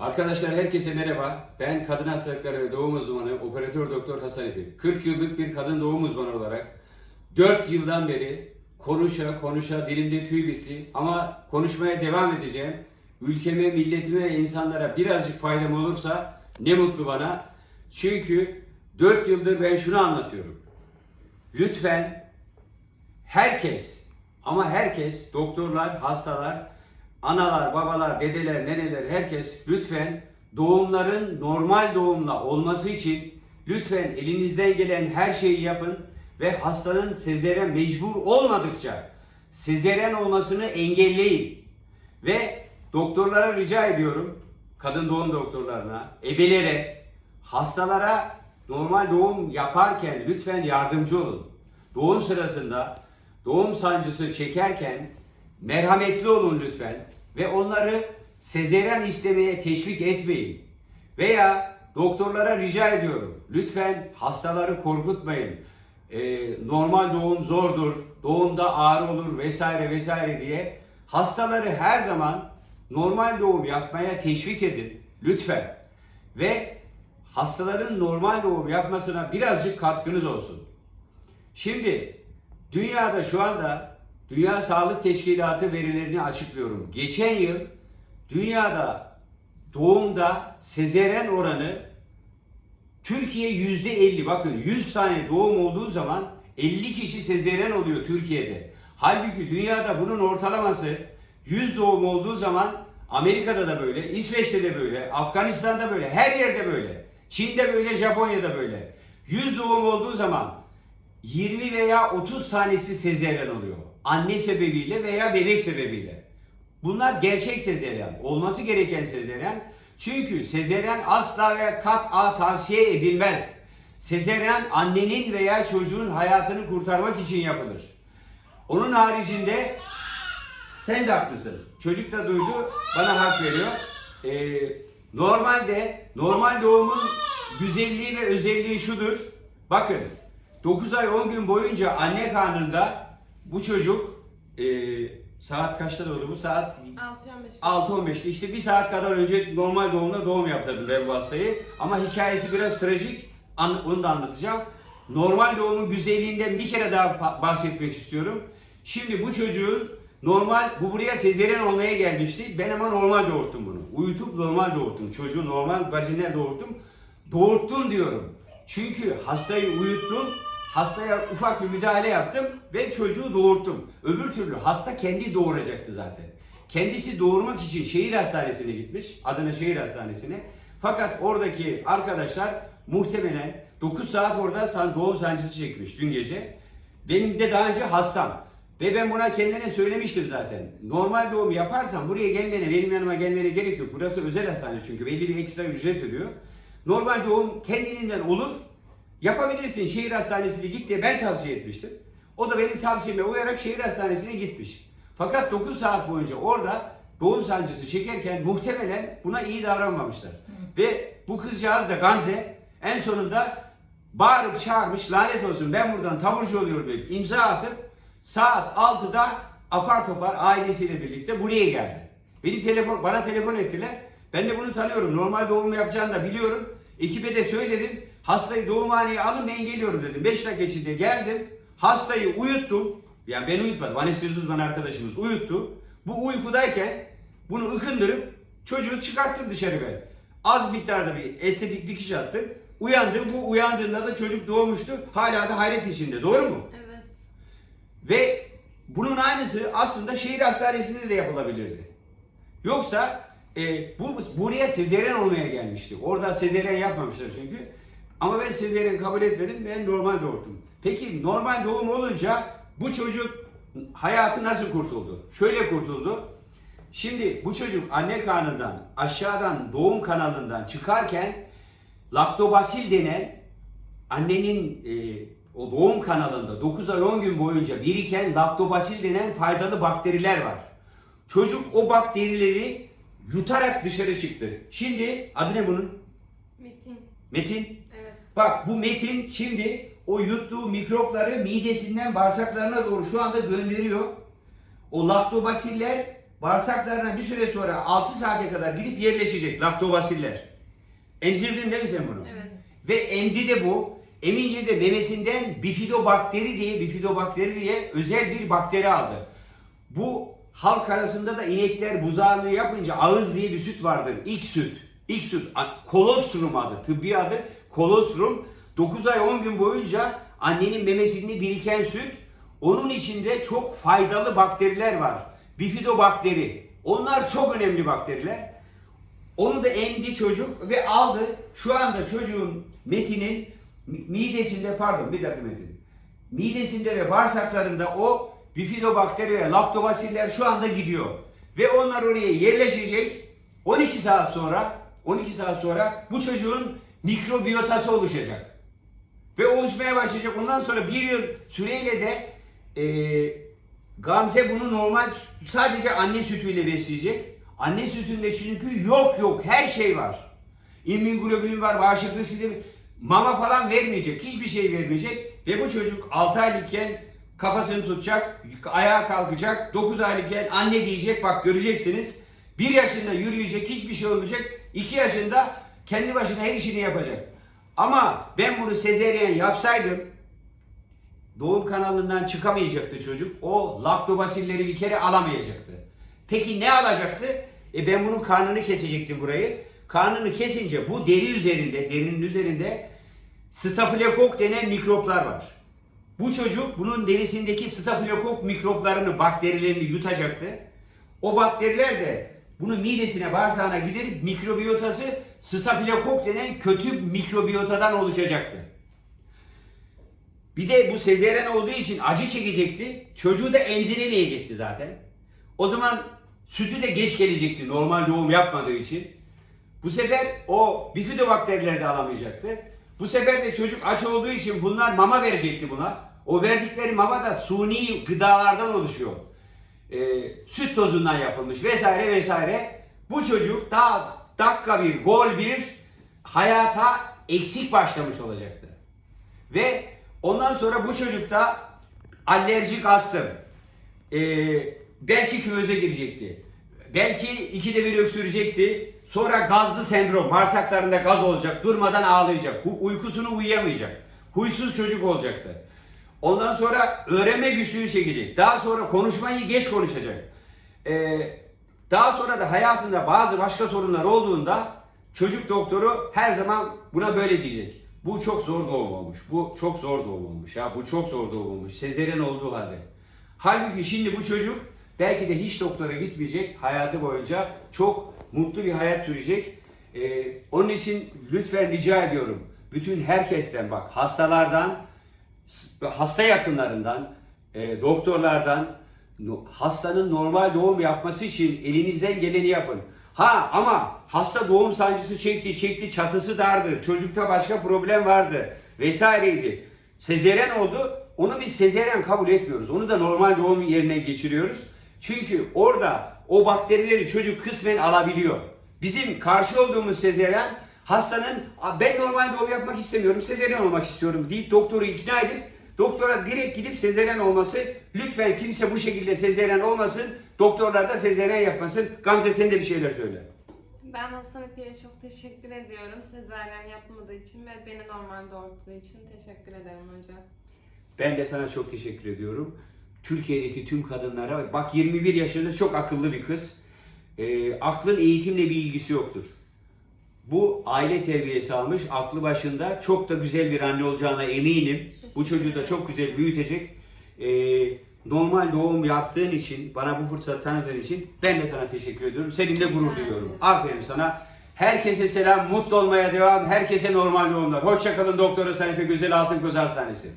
Arkadaşlar herkese merhaba. Ben kadın hastalıkları ve doğum uzmanı operatör doktor Hasan İpi. 40 yıllık bir kadın doğum uzmanı olarak 4 yıldan beri konuşa konuşa dilimde tüy bitti ama konuşmaya devam edeceğim. Ülkeme, milletime insanlara birazcık faydam olursa ne mutlu bana. Çünkü 4 yıldır ben şunu anlatıyorum. Lütfen herkes ama herkes doktorlar, hastalar, analar, babalar, dedeler, neneler herkes lütfen doğumların normal doğumla olması için lütfen elinizden gelen her şeyi yapın ve hastanın sezeren mecbur olmadıkça sezeren olmasını engelleyin. Ve doktorlara rica ediyorum, kadın doğum doktorlarına, ebelere, hastalara normal doğum yaparken lütfen yardımcı olun. Doğum sırasında doğum sancısı çekerken merhametli olun lütfen ve onları sezeren istemeye teşvik etmeyin. Veya doktorlara rica ediyorum. Lütfen hastaları korkutmayın. Ee, normal doğum zordur, doğumda ağrı olur vesaire vesaire diye hastaları her zaman normal doğum yapmaya teşvik edin lütfen. Ve hastaların normal doğum yapmasına birazcık katkınız olsun. Şimdi dünyada şu anda Dünya Sağlık Teşkilatı verilerini açıklıyorum. Geçen yıl dünyada doğumda sezeren oranı Türkiye yüzde 50 bakın 100 tane doğum olduğu zaman 50 kişi sezeren oluyor Türkiye'de. Halbuki dünyada bunun ortalaması 100 doğum olduğu zaman Amerika'da da böyle, İsveç'te de böyle, Afganistan'da böyle, her yerde böyle. Çin'de böyle, Japonya'da böyle. 100 doğum olduğu zaman 20 veya 30 tanesi sezeryan oluyor. Anne sebebiyle veya bebek sebebiyle. Bunlar gerçek sezeryan. Olması gereken sezeryan. Çünkü sezeryan asla ve kat'a tavsiye edilmez. Sezeryan annenin veya çocuğun hayatını kurtarmak için yapılır. Onun haricinde sen de haklısın. Çocuk da duydu, bana hak veriyor. Ee, normalde, normal doğumun güzelliği ve özelliği şudur. Bakın, 9 ay 10 gün boyunca anne karnında bu çocuk e, saat kaçta doğdu bu? Saat 6-15. 6.15'te işte bir saat kadar önce normal doğumda doğum yaptırdım ben bu hastayı. Ama hikayesi biraz trajik. An- onu da anlatacağım. Normal doğumun güzelliğinden bir kere daha bahsetmek istiyorum. Şimdi bu çocuğun normal, bu buraya sezeryen olmaya gelmişti. Ben ama normal doğurttum bunu. Uyutup normal doğurttum. Çocuğu normal vajinal doğurttum. Doğurttum diyorum. Çünkü hastayı uyuttum. Hastaya ufak bir müdahale yaptım ve çocuğu doğurttum. Öbür türlü hasta kendi doğuracaktı zaten. Kendisi doğurmak için şehir hastanesine gitmiş. Adana Şehir Hastanesi'ne. Fakat oradaki arkadaşlar muhtemelen 9 saat orada doğum sancısı çekmiş dün gece. Benim de daha önce hastam. Ve ben buna kendine söylemiştim zaten. Normal doğum yaparsan buraya gelmene, benim yanıma gelmene gerek yok. Burası özel hastane çünkü belli bir ekstra ücret ödüyor. Normal doğum kendiliğinden olur. Yapabilirsin şehir hastanesine git diye ben tavsiye etmiştim. O da benim tavsiyeme uyarak şehir hastanesine gitmiş. Fakat 9 saat boyunca orada doğum sancısı çekerken muhtemelen buna iyi davranmamışlar. Ve bu kızcağız da Gamze en sonunda bağırıp çağırmış lanet olsun ben buradan taburcu oluyorum deyip imza atıp saat 6'da apar topar ailesiyle birlikte buraya geldi. Beni telefon, bana telefon ettiler. Ben de bunu tanıyorum. Normal doğum yapacağını da biliyorum. Ekibe de söyledim. Hastayı doğumhaneye alın ben geliyorum dedim. 5 dakika içinde geldim. Hastayı uyuttum. Yani ben uyutmadım. Anestezi uzmanı arkadaşımız uyuttu. Bu uykudayken bunu ıkındırıp çocuğu çıkarttım dışarı ben. Az miktarda bir estetik dikiş attım. Uyandı. Bu uyandığında da çocuk doğmuştu. Hala da hayret içinde. Doğru mu? Evet. Ve bunun aynısı aslında şehir hastanesinde de yapılabilirdi. Yoksa e, bu buraya sezeryen olmaya gelmişti. Orada sezeryen yapmamışlar çünkü. Ama ben sezeryen kabul etmedim. Ben normal doğurdum. Peki normal doğum olunca bu çocuk hayatı nasıl kurtuldu? Şöyle kurtuldu. Şimdi bu çocuk anne karnından aşağıdan doğum kanalından çıkarken laktobasil denen annenin e, o doğum kanalında 9 ay 10 gün boyunca biriken laktobasil denen faydalı bakteriler var. Çocuk o bakterileri yutarak dışarı çıktı. Şimdi adı ne bunun? Metin. Metin. Evet. Bak bu Metin şimdi o yuttuğu mikropları midesinden bağırsaklarına doğru şu anda gönderiyor. O laktobasiller bağırsaklarına bir süre sonra 6 saate kadar gidip yerleşecek laktobasiller. Emzirdin değil mi sen bunu? Evet. Ve emdi de bu. Emince de memesinden bifidobakteri diye bifidobakteri diye özel bir bakteri aldı. Bu halk arasında da inekler buzağını yapınca ağız diye bir süt vardır. İlk süt. İlk süt. Kolostrum adı. Tıbbi adı kolostrum. 9 ay 10 gün boyunca annenin memesinde biriken süt. Onun içinde çok faydalı bakteriler var. Bifidobakteri. Onlar çok önemli bakteriler. Onu da emdi çocuk ve aldı. Şu anda çocuğun Metin'in mi- midesinde pardon bir dakika Metin. Midesinde ve bağırsaklarında o bifidobakteri ve laktobasiller şu anda gidiyor. Ve onlar oraya yerleşecek. 12 saat sonra 12 saat sonra bu çocuğun mikrobiyotası oluşacak. Ve oluşmaya başlayacak. Ondan sonra bir yıl süreyle de eee Gamze bunu normal sadece anne sütüyle besleyecek. Anne sütünde çünkü yok yok her şey var. İmmünoglobulin var, bağışıklık sistemi. Mama falan vermeyecek, hiçbir şey vermeyecek. Ve bu çocuk 6 aylıkken kafasını tutacak, ayağa kalkacak. 9 aylıkken anne diyecek, bak göreceksiniz. 1 yaşında yürüyecek, hiçbir şey olmayacak. 2 yaşında kendi başına her işini yapacak. Ama ben bunu sezeryen yapsaydım doğum kanalından çıkamayacaktı çocuk. O laktobasilleri bir kere alamayacaktı. Peki ne alacaktı? E ben bunun karnını kesecektim burayı. Karnını kesince bu deri üzerinde, derinin üzerinde stafilokok denen mikroplar var. Bu çocuk bunun derisindeki stafilokok mikroplarını, bakterilerini yutacaktı. O bakteriler de bunun midesine, bağırsağına giderip mikrobiyotası stafilokok denen kötü mikrobiyotadan oluşacaktı. Bir de bu sezeren olduğu için acı çekecekti. Çocuğu da emziremeyecekti zaten. O zaman sütü de geç gelecekti normal doğum yapmadığı için. Bu sefer o bifidobakterileri de alamayacaktı. Bu sefer de çocuk aç olduğu için bunlar mama verecekti buna. O verdikleri mama da suni gıdalardan oluşuyor. Ee, süt tozundan yapılmış vesaire vesaire. Bu çocuk daha dakika bir, gol bir hayata eksik başlamış olacaktı. Ve ondan sonra bu çocukta alerjik astım, ee, belki küveze girecekti. Belki ikide bir öksürecekti. Sonra gazlı sendrom, bağırsaklarında gaz olacak, durmadan ağlayacak, uykusunu uyuyamayacak, huysuz çocuk olacaktı. Ondan sonra öğrenme güçlüğü çekecek. Daha sonra konuşmayı geç konuşacak. Ee, daha sonra da hayatında bazı başka sorunlar olduğunda çocuk doktoru her zaman buna böyle diyecek. Bu çok zor doğum olmuş. Bu çok zor doğum olmuş. Ya bu çok zor doğum olmuş. Sezeren olduğu halde. Halbuki şimdi bu çocuk belki de hiç doktora gitmeyecek. Hayatı boyunca çok mutlu bir hayat sürecek. Ee, onun için lütfen rica ediyorum. Bütün herkesten bak hastalardan, hasta yakınlarından, e, doktorlardan hastanın normal doğum yapması için elinizden geleni yapın. Ha ama hasta doğum sancısı çekti, çekti, çatısı dardı, çocukta başka problem vardı vesaireydi. Sezeren oldu. Onu biz sezeren kabul etmiyoruz. Onu da normal doğum yerine geçiriyoruz. Çünkü orada o bakterileri çocuk kısmen alabiliyor. Bizim karşı olduğumuz sezeren hastanın "Aa, ben normal doğum yapmak istemiyorum, sezeren olmak istiyorum deyip doktoru ikna edip doktora direkt gidip sezeren olması lütfen kimse bu şekilde sezeren olmasın. Doktorlar da sezeren yapmasın. Gamze sen de bir şeyler söyle. Ben Hasan İpek'e çok teşekkür ediyorum. Sezaryen yapmadığı için ve beni normal doğurttuğu için teşekkür ederim hocam. Ben de sana çok teşekkür ediyorum. Türkiye'deki tüm kadınlara, bak 21 yaşında çok akıllı bir kız. Ee, aklın eğitimle bir ilgisi yoktur. Bu aile terbiyesi almış, aklı başında çok da güzel bir anne olacağına eminim. Bu çocuğu da çok güzel büyütecek. Ee, normal doğum yaptığın için, bana bu fırsatı tanıdığın için ben de sana teşekkür ediyorum. Seninle gurur duyuyorum. Aferin sana. Herkese selam, mutlu olmaya devam. Herkese normal doğumlar. Hoşçakalın Doktor Hasan İpek Güzel Altın Koz Hastanesi.